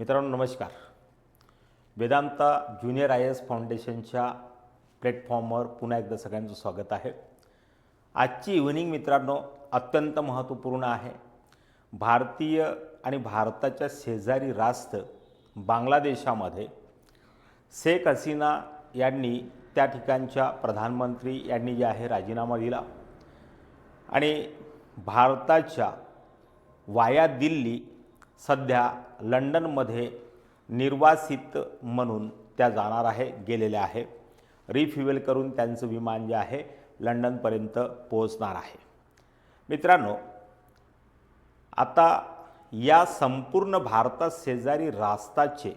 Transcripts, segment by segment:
मित्रांनो नमस्कार. Vedanta junior I S फाउंडेशनच्या प्लॅटफॉर्मवर पुन्हा एकदा सगळ्यांचं स्वागत आहे. आजची इव्हनिंग मित्रांनो अत्यंत महत्त्वपूर्ण आहे. भारतीय आणि भारताच्या शेजारी रास्त बांगलादेशामध्ये शेख हसीना यांनी त्या ठिकाणच्या प्रधानमंत्री यांनी जे आहे राजीनामा दिला. आणि भारताच्या वाया दिल्ली सध्या लंडनमध्ये निर्वासित म्हणून त्या जाणार आहे गेलेल्या आहे. रिफ्युएल करून त्यांचं विमान जे आहे लंडनपर्यंत पोहोचणार आहे. मित्रांनो आता या संपूर्ण भारतात शेजारी रास्ताचे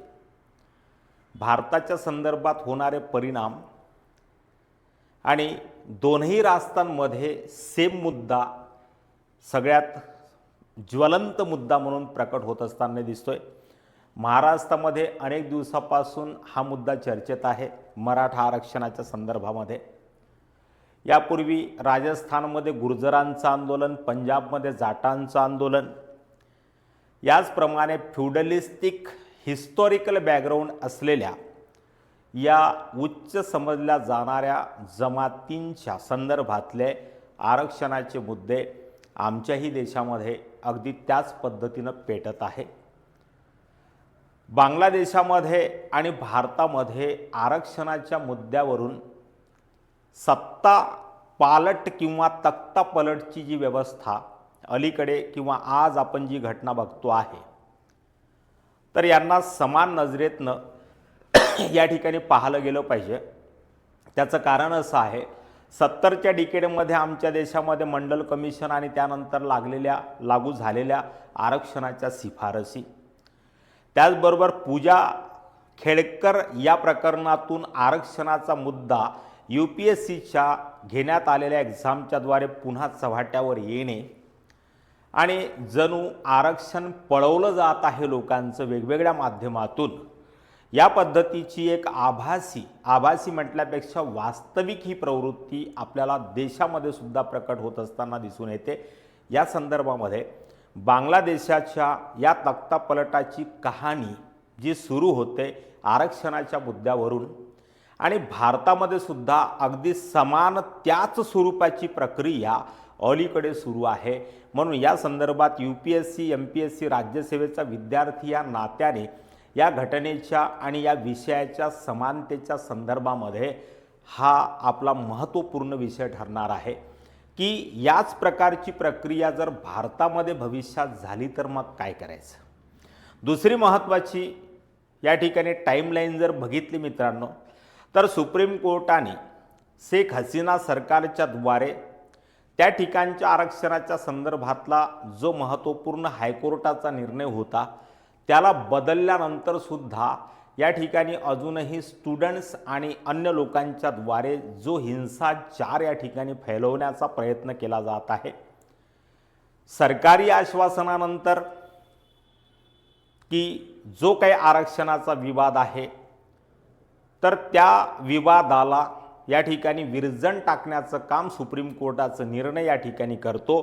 भारताच्या संदर्भात होणारे परिणाम आणि दोनही रास्त्यांमध्ये सेम मुद्दा सगळ्यात ज्वलंत मुद्दा म्हणून प्रकट होत असताना दिसतोय. महाराष्ट्रामध्ये अनेक दिवसापासून हा मुद्दा चर्चेत आहे मराठा आरक्षणाच्या संदर्भामध्ये. यापूर्वी राजस्थानमध्ये गुर्जरांचं आंदोलन पंजाबमध्ये जाटांचं आंदोलन. याचप्रमाणे फ्युडलिस्टिक हिस्टॉरिकल बॅकग्राऊंड असलेल्या या उच्च समजल्या जाणाऱ्या जमातींच्या संदर्भातले आरक्षणाचे मुद्दे आमच्याही देशामध्ये अगदी त्याच पद्धतीनं पेटत आहे. बांगलादेशामध्ये आणि भारतामध्ये आरक्षणाच्या मुद्द्यावरून सत्ता पालट किंवा तक्ता पलटची जी व्यवस्था अलीकडे किंवा आज आपण जी घटना बघतो आहे तर यांना समान नजरेतनं या ठिकाणी पाहिलं गेलं पाहिजे. त्याचं कारण असं आहे सत्तरच्या डिकेडमध्ये आमच्या देशामध्ये मंडल कमिशन आणि त्यानंतर लागलेल्या लागू झालेल्या आरक्षणाच्या शिफारसी. त्याचबरोबर पूजा खेडकर या प्रकरणातून आरक्षणाचा मुद्दा यू पी एस सीच्या घेण्यात आलेल्या एक्झामच्याद्वारे पुन्हा चव्हाट्यावर येणे आणि जणू आरक्षण पळवलं जात आहे लोकांचं वेगवेगळ्या माध्यमातून. या पद्धतीची एक आभासी आभासी म्हटल्यापेक्षा वास्तविक ही प्रवृत्ती आपल्याला देशामध्ये सुद्धा प्रकट होत असताना दिसून येते. या संदर्भामध्ये बांगलादेशाच्या या तक्तापलटाची कहाणी जी सुरू होते आरक्षणाच्या मुद्द्यावरून आणि भारतामध्ये सुद्धा अगदी समान त्याच स्वरूपाची प्रक्रिया अलीकडे सुरू आहे. म्हणून या संदर्भात U P S C M P S C राज्यसेवेचा विद्यार्थी या नात्याने या घटनेच्या आणि या विषयाच्या समानतेच्या संदर्भामध्ये हा आपला महत्त्वपूर्ण विषय ठरणार आहे. की याच प्रकारची प्रक्रिया जर भारतामध्ये भविष्यात झाली तर मग काय करायचं? दुसरी महत्त्वाची या ठिकाणी टाईमलाईन जर बघितली मित्रांनो तर सुप्रीम कोर्टाने शेख हसीना सरकारच्या द्वारे त्या ठिकाणच्या आरक्षणाच्या संदर्भातला जो महत्त्वपूर्ण हायकोर्टाचा निर्णय होता त्याला बदलल्यानंतर सुद्धा या ठिकाणी अजूनही स्टुडंट्स आणि अन्य लोकांच्या द्वारे जो हिंसाचार या ठिकाणी फैलवण्याचा प्रयत्न केला जात आहे. सरकारी आश्वासनानंतर की जो काही आरक्षणाचा विवाद आहे तर त्या विवादाला या ठिकाणी विरजण टाकण्याचं काम सुप्रीम कोर्टाचं निर्णय या ठिकाणी करतो.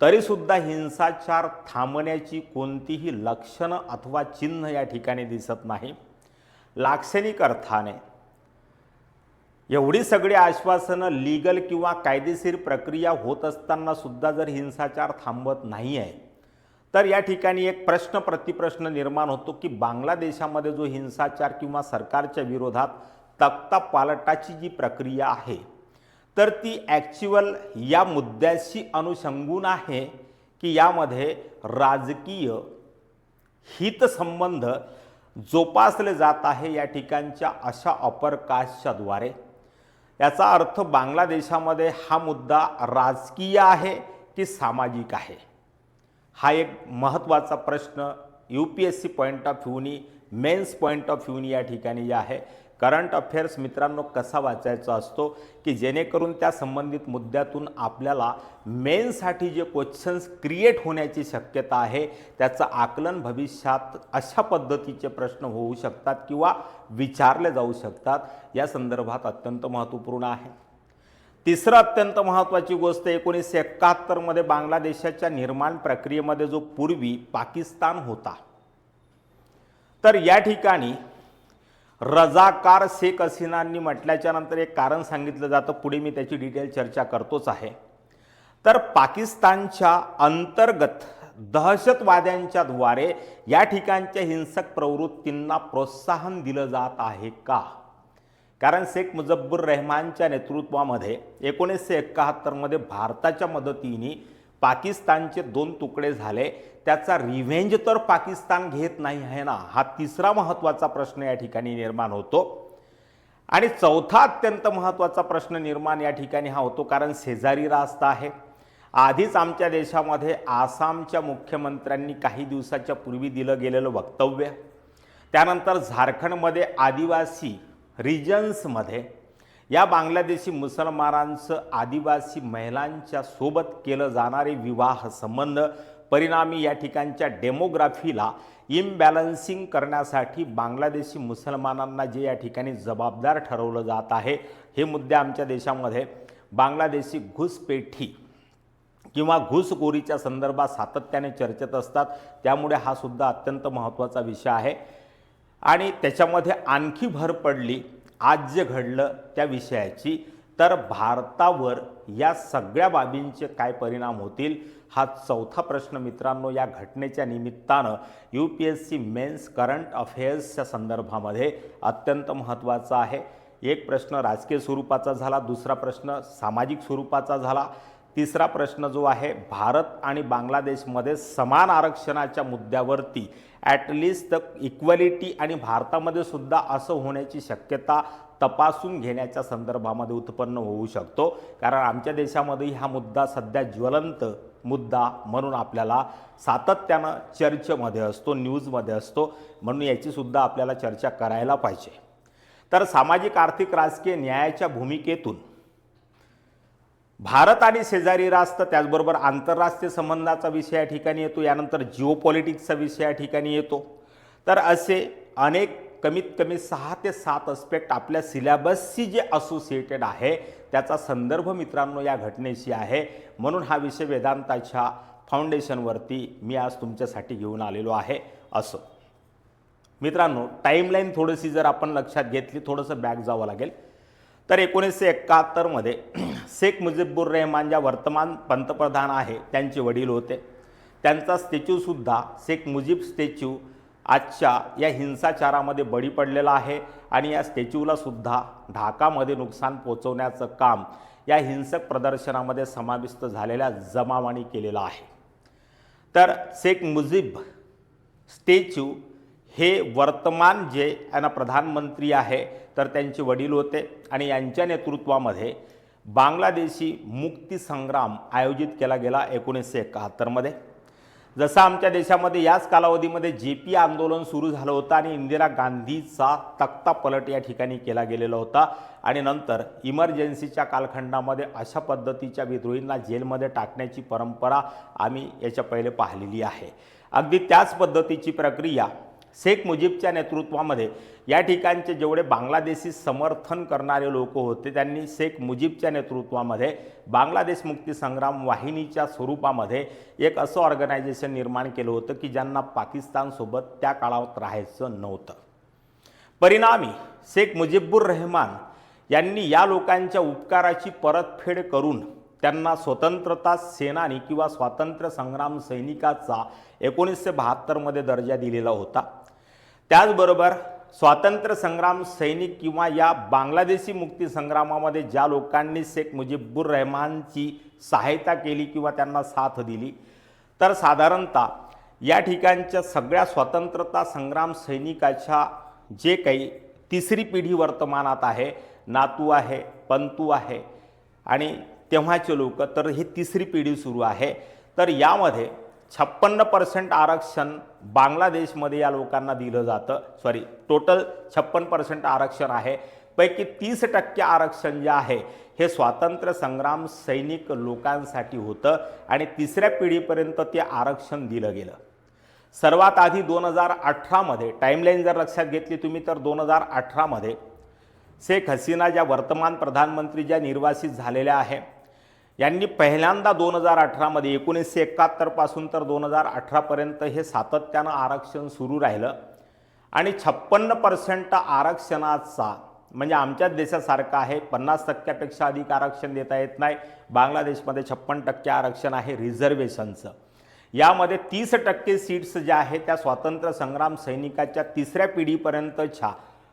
तरीसुद्धा हिंसाचार थांबण्याची कोणतीही लक्षणं अथवा चिन्ह या ठिकाणी दिसत नाही. लाक्षणिक अर्थाने एवढी सगळी आश्वासनं लीगल किंवा कायदेशीर प्रक्रिया होत असताना सुद्धा जर हिंसाचार थांबत नाही आहे तर या ठिकाणी एक प्रश्न प्रतिप्रश्न निर्माण होतो की बांगलादेशामध्ये जो हिंसाचार किंवा सरकारच्या विरोधात तक्ता पालटाची जी प्रक्रिया आहे तर ती ॲक्च्युअल या मुद्द्याशी अनुषंगून आहे की यामध्ये राजकीय हितसंबंध जोपासले जात आहे या ठिकाणच्या अशा अपरकाशच्या द्वारे. याचा अर्थ बांगलादेशामध्ये हा मुद्दा राजकीय आहे की सामाजिक आहे? हा एक महत्त्वाचा प्रश्न U P S C point of व्ह्यूनी mains point of व्ह्यूनी या ठिकाणी जे आहे. करंट अफेअर्स मित्रांनो कसा वाचायचा असतो की जेणेकरून त्या संबंधित मुद्द्यातून आपल्याला मेनसाठी जे क्वेश्चन्स क्रिएट होण्याची शक्यता आहे त्याचं आकलन भविष्यात अशा पद्धतीचे प्रश्न होऊ शकतात किंवा विचारले जाऊ शकतात या संदर्भात अत्यंत महत्त्वपूर्ण आहे. तिसरं अत्यंत महत्त्वाची गोष्ट एकोणीसशे एकाहत्तरमध्ये बांगलादेशाच्या निर्माण प्रक्रियेमध्ये जो पूर्वी पाकिस्तान होता. तर या ठिकाणी रजाकार शेख हसीनांनी म्हटल्याच्या नंतर एक कारण सांगितलं जातं. पुढे मी त्याची डिटेल चर्चा करतोच आहे. तर पाकिस्तानच्या अंतर्गत दहशतवाद्यांच्या द्वारे या ठिकाणच्या हिंसक प्रवृत्तींना प्रोत्साहन दिलं जात आहे का? कारण शेख मुजब्बुर रहमानच्या नेतृत्वामध्ये एकोणीसशे एकाहत्तरमध्ये भारताच्या मदतीने पाकिस्तानचे दोन तुकडे झाले. त्याचा रिव्हेंज तर पाकिस्तान घेत नाही आहे ना? हा तिसरा महत्त्वाचा प्रश्न या ठिकाणी निर्माण होतो. आणि चौथा अत्यंत महत्त्वाचा प्रश्न निर्माण या ठिकाणी हा होतो कारण शेजारी रास्ता आहे. आधीच आमच्या देशामध्ये आसामच्या मुख्यमंत्र्यांनी काही दिवसाच्या पूर्वी दिलं गेलेलं वक्तव्य. त्यानंतर झारखंडमध्ये आदिवासी रिजन्समध्ये या बांगलादेशी मुसलमानांचं आदिवासी महिलांच्या सोबत केलं जाणारे विवाह संबंध परिणामी या ठिकाणच्या डेमोग्राफीला इम्बॅलन्सिंग करण्यासाठी बांगलादेशी मुसलमानांना जे या ठिकाणी जबाबदार ठरवलं जात आहे हे मुद्दे आमच्या देशामध्ये बांगलादेशी घुसपेठी किंवा घुसखोरीच्या संदर्भात सातत्याने चर्चेत असतात. त्यामुळे हा सुद्धा अत्यंत महत्त्वाचा विषय आहे. आणि त्याच्यामध्ये आणखी भर पडली आज जे घडलं त्या विषयाची तर भारतावर या सगळ्या बाबींचे काय परिणाम होतील हा चौथा प्रश्न मित्रांनो या घटनेच्या निमित्तानं U P S C mains current अफेअर्सच्या संदर्भामध्ये अत्यंत महत्त्वाचा आहे. एक प्रश्न राजकीय स्वरूपाचा झाला दुसरा प्रश्न सामाजिक स्वरूपाचा झाला तिसरा प्रश्न जो आहे भारत आणि बांगलादेशमध्ये समान आरक्षणाच्या मुद्द्यावरती ॲटलिस्ट इक्वलिटी आणि भारतामध्ये सुद्धा असं होण्याची शक्यता तपासून घेण्याच्या संदर्भामध्ये उत्पन्न होऊ शकतो. कारण आमच्या देशामध्ये हा मुद्दा सध्या ज्वलंत मुद्दा म्हणून आपल्याला सातत्यानं चर्चेमध्ये असतो न्यूजमध्ये असतो म्हणून याचीसुद्धा आपल्याला चर्चा करायला पाहिजे. तर सामाजिक आर्थिक राजकीय न्यायाच्या भूमिकेतून भारत आणि शेजारी राष्ट्र त्याचबरोबर आंतरराष्ट्रीय संबंधाचा विषय या ठिकाणी येतो यानंतर जिओ पॉलिटिक्सचा विषय या ठिकाणी येतो. तर असे अनेक कमीत कमी सहा ते सात अस्पेक्ट आपल्या सिलेबसशी जे असोसिएटेड आहे त्याचा संदर्भ मित्रांनो या घटनेशी आहे. म्हणून हा विषय वेदांताच्या फाउंडेशनवरती मी आज तुमच्यासाठी घेऊन आलेलो आहे. असं. मित्रांनो टाईमलाईन थोडीशी जर आपण लक्षात घेतली थोडंसं बॅक जावं लागेल. तर एकोणीसशे एकाहत्तरमध्ये शेख मुजीबुर रहमान ज्या वर्तमान पंतप्रधान आहे त्यांचे वडील होते. त्यांचा स्टॅच्यूसुद्धा शेख मुजीब स्टॅच्यू आजच्या या हिंसाचारामध्ये बळी पडलेला आहे आणि या स्टॅच्यूला सुद्धा ढाकामध्ये नुकसान पोचवण्याचं काम या हिंसक प्रदर्शनामध्ये समाविष्ट झालेल्या जमावानी केलेलं आहे. तर शेख मुजीब स्टॅच्यू हे वर्तमान जे यांना प्रधानमंत्री आहे तर त्यांचे वडील होते आणि यांच्या नेतृत्वामध्ये बांगलादेशी मुक्ती संग्राम आयोजित केला गेला एकोणीसशे एकाहत्तरमध्ये. जसं आमच्या देशामध्ये याच कालावधीमध्ये जे पी आंदोलन सुरू झालं होतं आणि इंदिरा गांधीचा तक्ता पलट या ठिकाणी केला गेलेला होता. आणि नंतर इमर्जन्सीच्या कालखंडामध्ये अशा पद्धतीच्या विद्रोहींना जेलमध्ये टाकण्याची परंपरा आम्ही याच्या पहिले पाहिलेली आहे. अगदी त्याच पद्धतीची प्रक्रिया शेख मुजीबच्या नेतृत्वामध्ये या ठिकाणचे जेवढे बांगलादेशी समर्थन करणारे लोक होते त्यांनी शेख मुजीबच्या नेतृत्वामध्ये बांगलादेश मुक्ती संग्राम वाहिनीच्या स्वरूपामध्ये एक असं ऑर्गनायझेशन निर्माण केलं होतं की ज्यांना पाकिस्तानसोबत त्या काळात राहायचं नव्हतं. परिणामी शेख मुजीबुर रहमान यांनी या लोकांच्या उपकाराची परतफेड करून त्यांना स्वतंत्रता सेनानी किंवा स्वातंत्र्य संग्राम सैनिकाचा एकोणीसशे बहात्तरमध्ये दर्जा दिलेला होता. त्याचबरोबर स्वातंत्र्य संग्राम सैनिक किंवा या बांगलादेशी मुक्ती संग्रामामध्ये ज्या लोकांनी शेख मुजीबुर रहमानची सहायता केली किंवा त्यांना साथ दिली तर साधारणतः या ठिकाणच्या सगळ्या स्वतंत्रता संग्राम सैनिकाच्या जे काही तिसरी पिढी वर्तमानात आहे नातू आहे पंतू आहे आणि तेव्हाचे लोक तर ही तिसरी पिढी सुरू आहे. तर यामध्ये छप्पन्न पर्सेंट आरक्षण बांगलादेशमध्ये या लोकांना दिलं जातं. सॉरी टोटल छप्पन पर्सेंट आरक्षण आहे. पैकी तीस टक्के आरक्षण जे आहे हे स्वातंत्र्य संग्राम सैनिक लोकांसाठी होतं आणि तिसऱ्या पिढीपर्यंत ते आरक्षण दिलं गेलं. सर्वात आधी दोन हजार अठरामध्ये टाईमलाईन जर लक्षात घेतली तुम्ही तर दोन हजार अठरामध्ये शेख हसीना ज्या वर्तमान प्रधानमंत्री ज्या निर्वासित झालेल्या आहे यांनी पहिल्यांदा दोन हजार अठरामध्ये एकोणीसशे एकाहत्तरपासून तर दोन हजार अठरापर्यंत हे सातत्यानं आरक्षण सुरू राहिलं. आणि छप्पन्न पर्सेंट आरक्षणाचा म्हणजे आमच्याच देशासारखं आहे पन्नास टक्क्यापेक्षा अधिक आरक्षण देता येत नाही. बांगलादेशमध्ये छप्पन टक्के आरक्षण आहे रिझर्वेशनचं. यामध्ये तीस टक्के सीट्स ज्या आहेत त्या स्वातंत्र्य संग्राम सैनिकाच्या तिसऱ्या पिढीपर्यंतच्या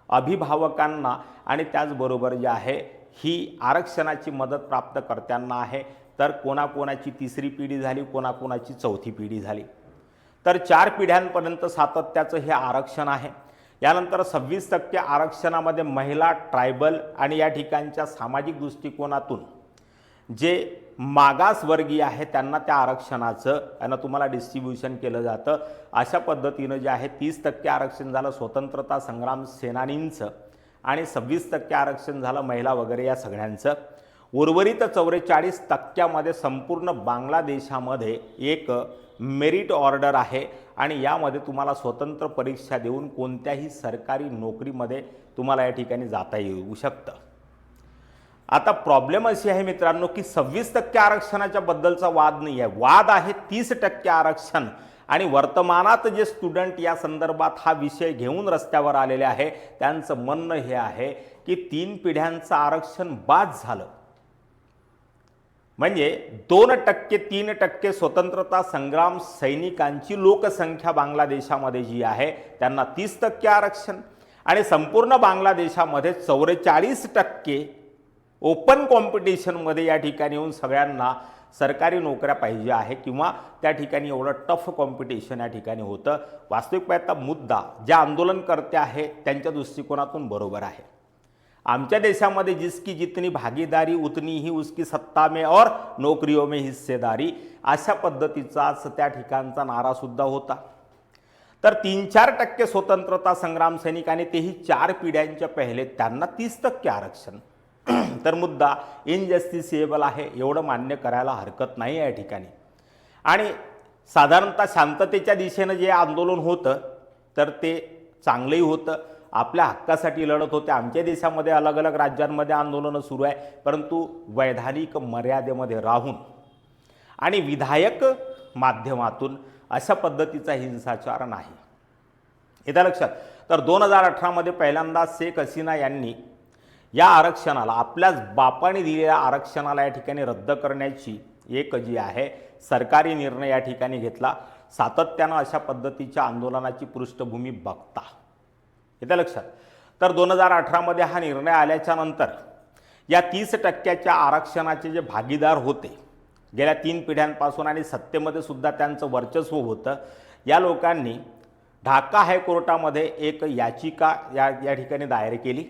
अभिभावकांना आणि त्याचबरोबर जे आहे ही आरक्षणाची मदत प्राप्त करत्यांना आहे. तर कोणाकोणाची तिसरी पिढी झाली कोणाकोणाची चौथी पिढी झाली. तर चार पिढ्यांपर्यंत सातत्याचं हे आरक्षण आहे. यानंतर सव्वीस टक्के आरक्षणामध्ये महिला ट्रायबल आणि या ठिकाणच्या सामाजिक दृष्टिकोनातून जे मागासवर्गीय आहे त्यांना त्या आरक्षणाचं यांना तुम्हाला डिस्ट्रीब्युशन केलं जातं. अशा पद्धतीनं जे आहे तीस टक्के आरक्षण झालं. स्वतंत्रता संग्राम सेनानींचं आणि सव्वीस टक्के आरक्षण झालं महिला वगैरे या सगळ्यांचं. उर्वरित चौवेचाळीस टक्क्यामध्ये संपूर्ण बांगलादेशामध्ये एक मेरिट ऑर्डर आहे आणि यामध्ये तुम्हाला स्वतंत्र परीक्षा देऊन कोणत्याही सरकारी नोकरीमध्ये तुम्हाला या ठिकाणी जाता येऊ शकतं. आता प्रॉब्लेम अशी आहे मित्रांनो की सव्वीस टक्के आरक्षणाच्या बद्दलचा वाद नाही आहे वाद आहे तीस टक्के आरक्षण. आणि वर्तमानात जे स्टुडंट या संदर्भात हा विषय घेऊन रस्त्यावर आलेले आहे त्यांचं म्हणणं हे आहे की तीन पिढ्यांचं आरक्षण बाद झालं. म्हणजे दोन टक्के तीन टक्के स्वतंत्रता संग्राम सैनिकांची लोकसंख्या बांगलादेशामध्ये जी आहे त्यांना तीस टक्के आरक्षण आणि संपूर्ण बांगलादेशामध्ये चौवेचाळीस टक्के ओपन कॉम्पिटिशनमध्ये या ठिकाणी येऊन सगळ्यांना सरकारी नोकऱ्या पाहिजे आहे किंवा त्या ठिकाणी एवढं टफ कॉम्पिटिशन या ठिकाणी होतं. वास्तविक पाहता मुद्दा ज्या आंदोलनकर्ते आहे त्यांच्या दृष्टिकोनातून बरोबर आहे. आमच्या देशामध्ये जिसकी जितनी भागीदारी उतनी ही उसकी सत्ता में और नोकरियों में हिस्सेदारी अशा पद्धतीचाच त्या ठिकाणचा नारासुद्धा होता. तर तीन चार टक्के स्वतंत्रता संग्राम सैनिक आणि तेही चार पिढ्यांच्या पहिले त्यांना तीस टक्के आरक्षण. तर मुद्दा इनजस्टिसिएबल आहे एवढं मान्य करायला हरकत नाही या ठिकाणी. आणि साधारणतः शांततेच्या दिशेनं जे आंदोलन होतं तर ते चांगलंही होतं. आपल्या हक्कासाठी लढत होते. आमच्या देशामध्ये अलग अलग राज्यांमध्ये आंदोलनं सुरू आहे. परंतु वैधानिक मर्यादेमध्ये राहून आणि विधायक माध्यमातून अशा पद्धतीचा हिंसाचार नाही. येत्या लक्षात. तर दोन हजार अठरामध्ये पहिल्यांदा शेख हसीना यांनी या आरक्षणाला आपल्याच बापाने दिलेल्या आरक्षणाला या ठिकाणी रद्द करण्याची एक जी आहे सरकारी निर्णय या ठिकाणी घेतला. सातत्यानं अशा पद्धतीच्या आंदोलनाची पृष्ठभूमी बघता. येत्या लक्षात? तर दोन हजार अठरामध्ये हा निर्णय आल्याच्यानंतर या तीस टक्क्याच्या आरक्षणाचे जे भागीदार होते गेल्या तीन पिढ्यांपासून आणि सत्तेमध्ये सुद्धा त्यांचं वर्चस्व होतं या लोकांनी ढाका हायकोर्टामध्ये एक याचिका या या ठिकाणी दायर केली.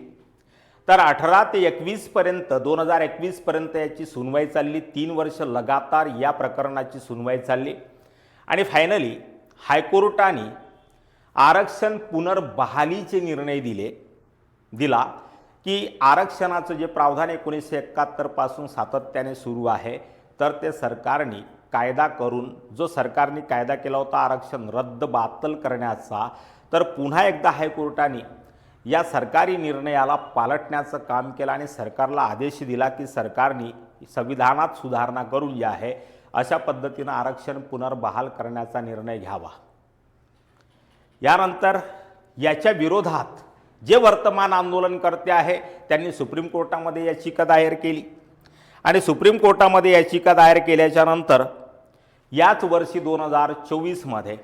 तर अठरा ते एकवीसपर्यंत दोन हजार एकवीसपर्यंत याची सुनवाई चालली. तीन वर्ष लगातार या प्रकरणाची सुनवाई चालली. आणि फायनली हायकोर्टाने आरक्षण पुनर्बहालीचे निर्णय दिले दिला की आरक्षणाचं जे प्रावधान एकोणीसशे एकाहत्तरपासून सातत्याने सुरू आहे तर ते सरकारने कायदा करून जो सरकारने कायदा केला होता आरक्षण रद्द बातल करण्याचा तर पुन्हा एकदा हायकोर्टाने या सरकारी निर्णयाला पालटण्याचं काम केलं आणि सरकारला आदेश दिला की सरकारने संविधानात सुधारणा करून जे आहे अशा पद्धतीनं आरक्षण पुनर्बहाल करण्याचा निर्णय घ्यावा. यानंतर याच्या विरोधात जे वर्तमान आंदोलनकर्ते आहे त्यांनी सुप्रीम कोर्टामध्ये याचिका दायर केली. आणि सुप्रीम कोर्टामध्ये याचिका दायर केल्याच्यानंतर याच वर्षी दोन हजार चोवीसमध्ये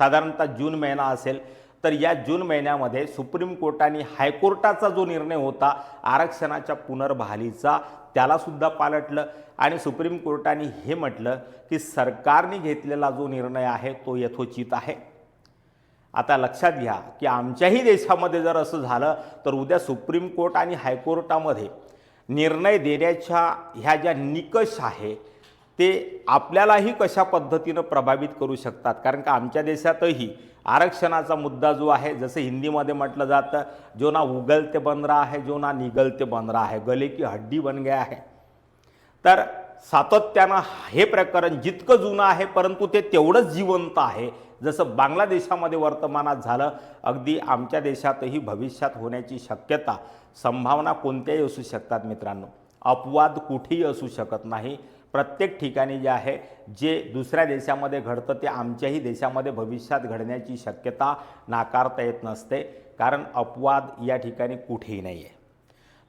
साधारणतः जून महिना असेल तर या जून महिन्यामध्ये सुप्रीम कोर्टाने हायकोर्टाचा जो निर्णय होता आरक्षणाच्या पुनर्बहालीचा त्यालासुद्धा पालटलं. आणि सुप्रीम कोर्टाने हे म्हटलं की सरकारने घेतलेला जो निर्णय आहे तो यथोचित आहे. आता लक्षात घ्या की आमच्याही देशामध्ये जर असं झालं तर उद्या सुप्रीम कोर्ट आणि हायकोर्टामध्ये निर्णय देण्याच्या ह्या ज्या निकष आहे ते आपल्यालाही कशा पद्धतीनं प्रभावित करू शकतात? कारण का आमच्या देशातही आरक्षणाचा मुद्दा जो आहे जसं हिंदीमध्ये म्हटलं जातं जो ना उगलते बन रहा है जो ना निगलते बन रहा है गले की हड्डी बन गया आहे तर सातत्यानं हे प्रकरण जितकं जुनं आहे परंतु ते तेवढंच जिवंत आहे जसं बांगलादेशामध्ये वर्तमानात झालं अगदी आमच्या देशातही भविष्यात होण्याची शक्यता संभावना कोणत्याही असू शकतात मित्रांनो. अपवाद कुठेही असू शकत नाही. प्रत्येक ठिकाणी जे आहे जे दुसऱ्या देशामध्ये घडतं ते आमच्याही देशामध्ये भविष्यात घडण्याची शक्यता नाकारता येत नसते कारण अपवाद या ठिकाणी कुठेही नाही आहे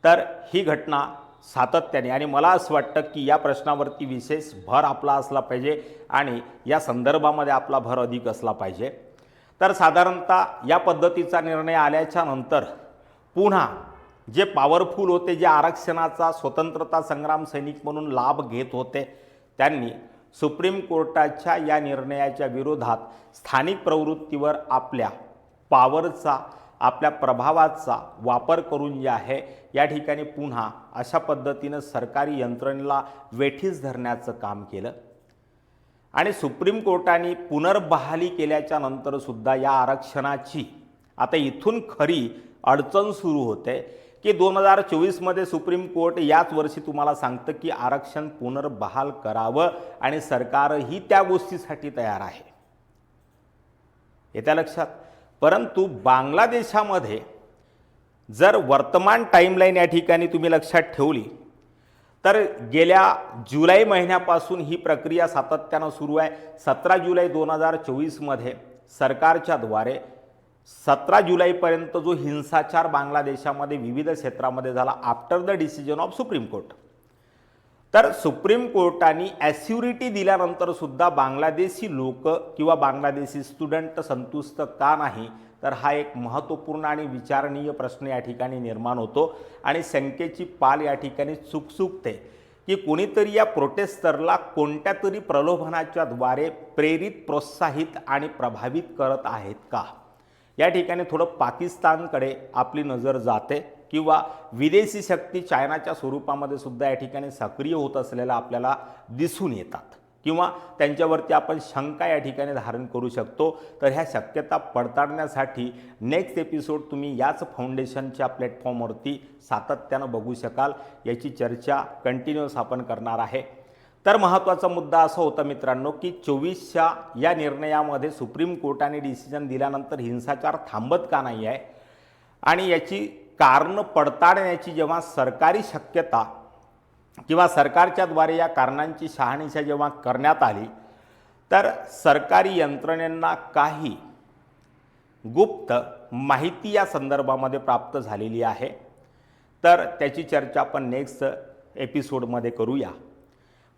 तर ही घटना सातत्याने आणि मला असं वाटतं की या प्रश्नावरती विशेष भर आपला असला पाहिजे आणि या संदर्भामध्ये आपला भर अधिक असला पाहिजे. तर साधारणतः या पद्धतीचा निर्णय आल्याच्यानंतर पुन्हा जे पॉवरफुल होते जे आरक्षणाचा स्वतंत्रता संग्राम सैनिक म्हणून लाभ घेत होते त्यांनी सुप्रीम कोर्टाच्या या निर्णयाच्या विरोधात स्थानिक प्रवृत्तीवर आपल्या पॉवरचा आपल्या प्रभावाचा वापर करून जे आहे या ठिकाणी पुन्हा अशा पद्धतीनं सरकारी यंत्रणेला वेठीस धरण्याचं काम केलं. आणि सुप्रीम कोर्टाने पुनर्बहाली केल्याच्या नंतरसुद्धा या आरक्षणाची आता इथून खरी अडचण सुरू होते. की दोन हजार चोवीसमध्ये सुप्रीम कोर्ट याच वर्षी तुम्हाला सांगतं की आरक्षण पुनर्बहाल करावं आणि सरकारही त्या गोष्टीसाठी तयार आहे. येत्या लक्षात. परंतु बांगलादेशामध्ये जर वर्तमान टाईमलाईन या ठिकाणी तुम्ही लक्षात ठेवली तर गेल्या जुलै महिन्यापासून ही प्रक्रिया सातत्यानं सुरू आहे. सतरा जुलै दोन हजार चोवीसमध्ये सरकारच्या द्वारे सतरा जुलैपर्यंत जो हिंसाचार बांगलादेशामध्ये विविध क्षेत्रामध्ये झाला after the decision of supreme court तर सुप्रीम कोर्टाने ॲस्युरिटी दिल्यानंतर सुद्धा बांगलादेशी लोक किंवा बांगलादेशी स्टुडंट संतुष्ट का नाही तर हा एक महत्त्वपूर्ण आणि विचारणीय प्रश्न या ठिकाणी निर्माण होतो. आणि शंकेची पाल या ठिकाणी चुकचुकते की कोणीतरी या प्रोटेस्टरला कोणत्या तरी प्रलोभनाच्या द्वारे प्रेरित प्रोत्साहित आणि प्रभावित करत आहेत का? या ठिकाणी थोडं पाकिस्तानकडे आपली नजर जाते किंवा विदेशी शक्ती चायनाच्या स्वरूपामध्ये सुद्धा या ठिकाणी सक्रिय होत असलेल्या आपल्याला दिसून येतात. किंवा त्यांच्यावरती आपण शंका या ठिकाणी धारण करू शकतो. तर ह्या शक्यता पडताळण्यासाठी नेक्स्ट एपिसोड तुम्ही याच फाउंडेशनच्या प्लॅटफॉर्मवरती सातत्यानं बघू शकाल. याची चर्चा कंटिन्युअस आपण करणार आहे. तर महत्त्वाचा मुद्दा असा होता मित्रांनो की चोवीसच्या या निर्णयामध्ये सुप्रीम कोर्टाने डिसिजन दिल्यानंतर हिंसाचार थांबत का नाही आहे? आणि याची कारणं पडताळण्याची जेव्हा सरकारी शक्यता किंवा सरकारच्याद्वारे या कारणांची शहानिशा जेव्हा करण्यात आली तर सरकारी यंत्रणेंना काही गुप्त माहिती या संदर्भामध्ये प्राप्त झालेली आहे. तर त्याची चर्चा आपण नेक्स्ट एपिसोडमध्ये करूया.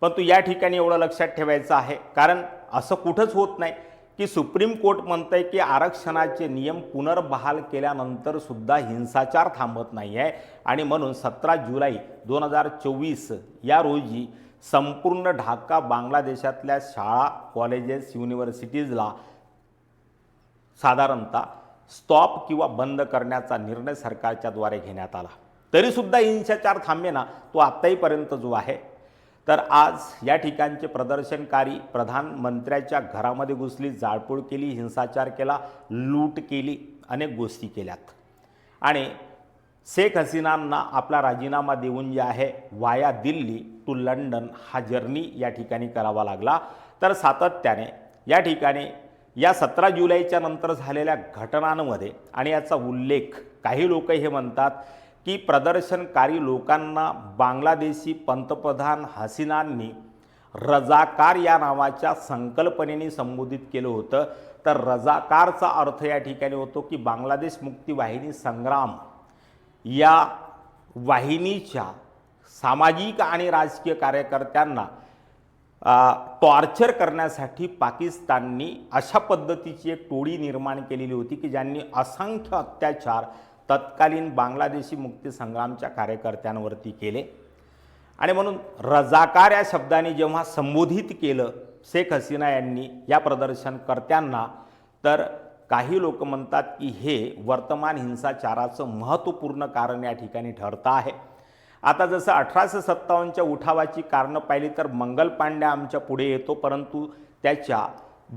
परंतु या ठिकाणी एवढं लक्षात ठेवायचं आहे. कारण असं कुठंच होत नाही की सुप्रीम कोर्ट म्हणतंय की आरक्षणाचे नियम पुनर्बहाल केल्यानंतर सुद्धा हिंसाचार थांबत नाही आहे आणि म्हणून सतरा जुलै दोन हजार चोवीस या रोजी संपूर्ण ढाका बांगलादेशातल्या शाळा कॉलेजेस युनिव्हर्सिटीजला साधारणतः स्टॉप किंवा बंद करण्याचा निर्णय सरकारच्या द्वारे घेण्यात आला. तरीसुद्धा हिंसाचार थांबेना तो आत्ताहीपर्यंत जो आहे तर आज या ठिकाणचे प्रदर्शनकारी प्रधानमंत्र्याच्या घरामध्ये घुसली जाळपोळ केली हिंसाचार केला लूट केली अनेक गोष्टी केल्यात. आणि शेख हसीनांना आपला राजीनामा देऊन जे आहे वाया दिल्ली टू लंडन हा जर्नी या ठिकाणी करावा लागला. तर सातत्याने या ठिकाणी या सतरा जुलैच्या नंतर झालेल्या घटनांमध्ये आणि याचा उल्लेख काही लोक हे म्हणतात की प्रदर्शनकारी लोकांना बांगलादेशी पंतप्रधान हसीनांनी रजाकार या नावाच्या संकल्पनेने संबोधित केलं होतं. तर रजाकारचा अर्थ या ठिकाणी होतो की बांगलादेश मुक्ती वाहिनी संग्राम या वाहिनीच्या सामाजिक आणि राजकीय कार्यकर्त्यांना टॉर्चर करण्यासाठी पाकिस्ताननी अशा पद्धतीची एक टोळी निर्माण केलेली होती की ज्यांनी असंख्य अत्याचार तत्कालीन बांगलादेशी मुक्ती संग्रामच्या कार्यकर्त्यांवरती केले. आणि म्हणून रजाकार या शब्दाने जेव्हा संबोधित केलं शेख हसीना यांनी या प्रदर्शनकर्त्यांना तर काही लोक म्हणतात की हे वर्तमान हिंसाचाराचं महत्त्वपूर्ण कारण या ठिकाणी ठरतं आहे. आता जसं अठराशे सत्तावन्नच्या उठावाची कारणं पाहिली तर मंगल पांड्या आमच्या पुढे येतो परंतु त्याच्या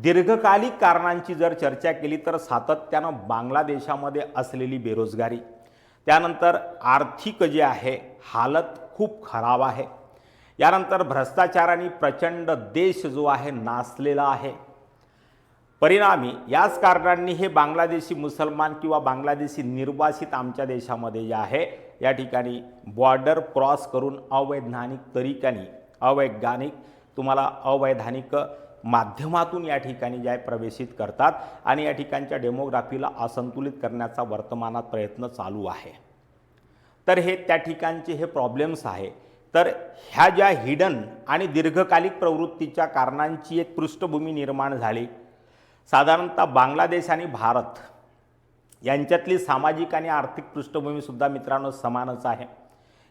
दीर्घकालिक कारणांची जर चर्चा केली तर सातत्यानं बांगलादेशामध्ये असलेली बेरोजगारी त्यानंतर आर्थिक जे आहे हालत खूप खराब आहे. यानंतर भ्रष्टाचाराने प्रचंड देश जो आहे नासलेला आहे. परिणामी याच कारणांनी हे बांगलादेशी मुसलमान किंवा बांगलादेशी निर्वासित आमच्या देशामध्ये जे आहे या ठिकाणी बॉर्डर क्रॉस करून अवैधानिक तरीक्याने अवैज्ञानिक तुम्हाला अवैधानिक माध्यमातून या ठिकाणी ज्या प्रवेशित करतात आणि या ठिकाणच्या डेमोग्राफीला असंतुलित करण्याचा वर्तमानात प्रयत्न चालू आहे. तर हे त्या ठिकाणचे हे प्रॉब्लेम्स आहे. तर ह्या ज्या हिडन आणि दीर्घकालिक प्रवृत्तीच्या कारणांची एक पृष्ठभूमी निर्माण झाली. साधारणतः बांगलादेश आणि भारत यांच्यातली सामाजिक आणि आर्थिक पृष्ठभूमीसुद्धा मित्रांनो समानच आहे.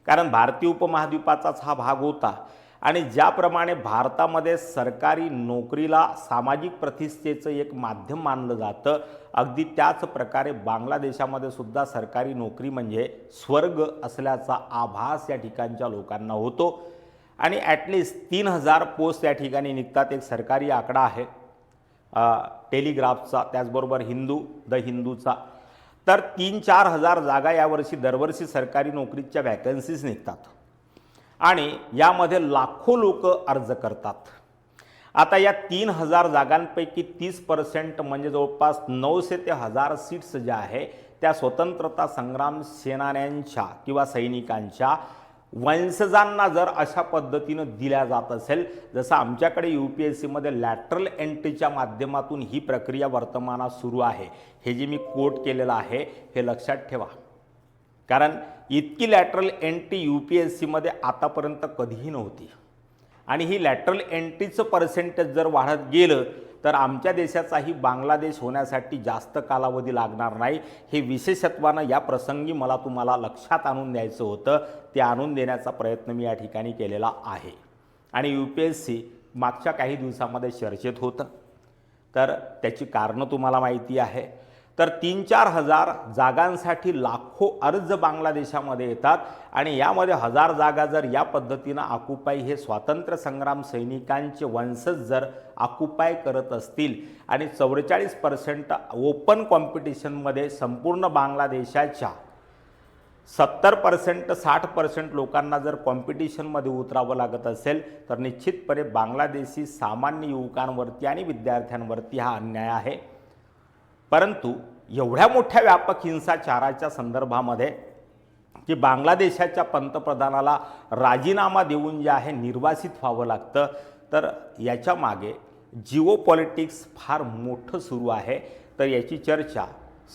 कारण भारतीय उपमहाद्वीपाचाच हा भाग होता. आणि ज्याप्रमाणे भारतामध्ये सरकारी नोकरीला सामाजिक प्रतिष्ठेचं एक माध्यम मानलं जातं अगदी त्याच प्रकारे बांगलादेशामध्ये सुद्धा सरकारी नोकरी म्हणजे स्वर्ग असल्याचा आभास या ठिकाणच्या लोकांना होतो. आणि ॲटलिस्ट तीन हजार पोस्ट या ठिकाणी निघतात. एक सरकारी आकडा आहे टेलिग्राफचा त्याचबरोबर हिंदू द हिंदूचा. तर तीन चार हजार जागा यावर्षी दरवर्षी सरकारी नोकरीच्या वॅकन्सीज निघतात. आणि यामध्ये लाखो लोक अर्ज करतात. आता या तीन हजार जागांपैकी तीस पर्सेंट म्हणजे जवळपास नऊशे ते हजार सीट्स ज्या आहे त्या स्वतंत्रता संग्राम सेनान्यांच्या किंवा सैनिकांच्या वंशजांना जर अशा पद्धतीनं दिल्या जात असेल जसं आमच्याकडे यू पी एस सीमध्ये लॅटरल एंट्रीच्या माध्यमातून ही प्रक्रिया वर्तमानात सुरू आहे. हे जे मी कोट केलेलं आहे हे लक्षात ठेवा. कारण इतकी lateral entry U P S सीमध्ये आतापर्यंत कधीही नव्हती. आणि ही लॅटरल एंट्रीचं पर्सेंटेज जर वाढत गेलं तर आमच्या देशाचाही बांगलादेश होण्यासाठी जास्त कालावधी लागणार नाही. हे विशेषत्वानं या प्रसंगी मला तुम्हाला लक्षात आणून द्यायचं होतं. ते आणून देण्याचा प्रयत्न मी या ठिकाणी केलेला आहे. आणि यू पी एस सी मागच्या काही दिवसामध्ये चर्चेत होतं. तर त्याची कारणं तुम्हाला माहिती आहे. तर तीन चार हजार जागांसाठी लाखो अर्ज बांगलादेशामध्ये येतात आणि यामध्ये हजार जागा जर या पद्धतीनं आकुपाई हे स्वातंत्र्य संग्राम सैनिकांचे वंशज जर आकुपाय करत असतील आणि चौवेचाळीस पर्सेंट ओपन कॉम्पिटिशनमध्ये संपूर्ण बांगलादेशाच्या सत्तर पर्सेंट साठ पर्सेंट लोकांना जर कॉम्पिटिशनमध्ये उतरावं लागत असेल तर निश्चितपणे बांगलादेशी सामान्य युवकांवरती आणि विद्यार्थ्यांवरती हा अन्याय आहे. परंतु एवढ्या मोठ्या व्यापक हिंसाचाराच्या संदर्भामध्ये की बांगलादेशाच्या पंतप्रधानाला राजीनामा देऊन जे आहे निर्वासित व्हावं लागतं तर याच्या मागे जिओ पॉलिटिक्स फार मोठं सुरू आहे. तर याची चर्चा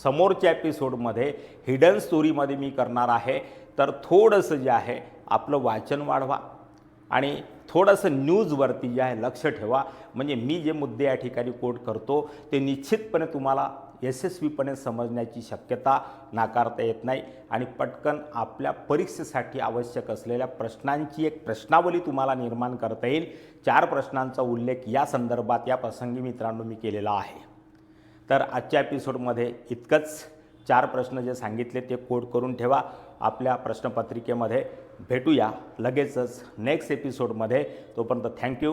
समोरच्या एपिसोडमध्ये हिडन स्टोरीमध्ये मी करणार आहे. तर थोडंसं जे आहे आपलं वाचन वाढवा आणि थोडंसं न्यूजवरती जे आहे लक्ष ठेवा. म्हणजे मी जे मुद्दे या ठिकाणी कोट करतो ते निश्चितपणे तुम्हाला यशस्वीपणे समजण्याची शक्यता नाकारता येत नाही. आणि पटकन आपल्या परीक्षेसाठी आवश्यक असलेल्या प्रश्नांची एक प्रश्नावली तुम्हाला निर्माण करता येईल. चार प्रश्नांचा उल्लेख या संदर्भात या प्रसंगी मित्रांनो मी केलेला आहे. तर आजच्या एपिसोडमध्ये इतकंच. चार प्रश्न जे सांगितले ते कोड करून ठेवा. आपल्या प्रश्नपत्रिकेमध्ये भेटूया लगेचच नेक्स्ट एपिसोडमध्ये. तोपर्यंत थँक्यू.